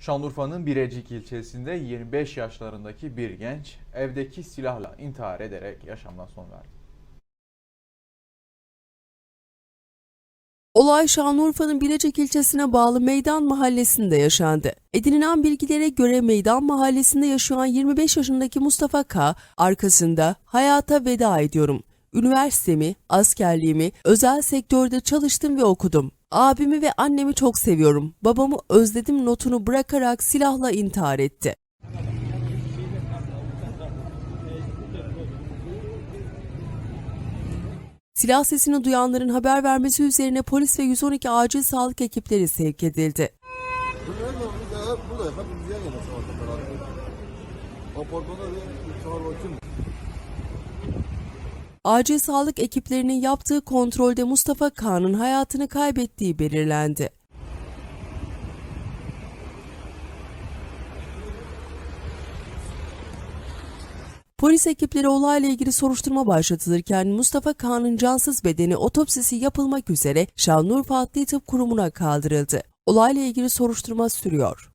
Şanlıurfa'nın Birecik ilçesinde 25 yaşlarındaki bir genç evdeki silahla intihar ederek yaşamına son verdi. Olay Şanlıurfa'nın Bilecik ilçesine bağlı Meydan Mahallesi'nde yaşandı. Edinilen bilgilere göre Meydan Mahallesi'nde yaşayan 25 yaşındaki Mustafa K. arkasında hayata veda ediyorum. Üniversitemi, askerliğimi, özel sektörde çalıştım ve okudum. Abimi ve annemi çok seviyorum. Babamı özledim notunu bırakarak silahla intihar etti. Silah sesini duyanların haber vermesi üzerine polis ve 112 acil sağlık ekipleri sevk edildi. Beraber. Apartmanda bir çağır. Acil sağlık ekiplerinin yaptığı kontrolde Mustafa K'nın hayatını kaybettiği belirlendi. Polis ekipleri olayla ilgili soruşturma başlatılırken Mustafa K'nın cansız bedeni otopsisi yapılmak üzere Şanlıurfa Adli Tıp Kurumu'na kaldırıldı. Olayla ilgili soruşturma sürüyor.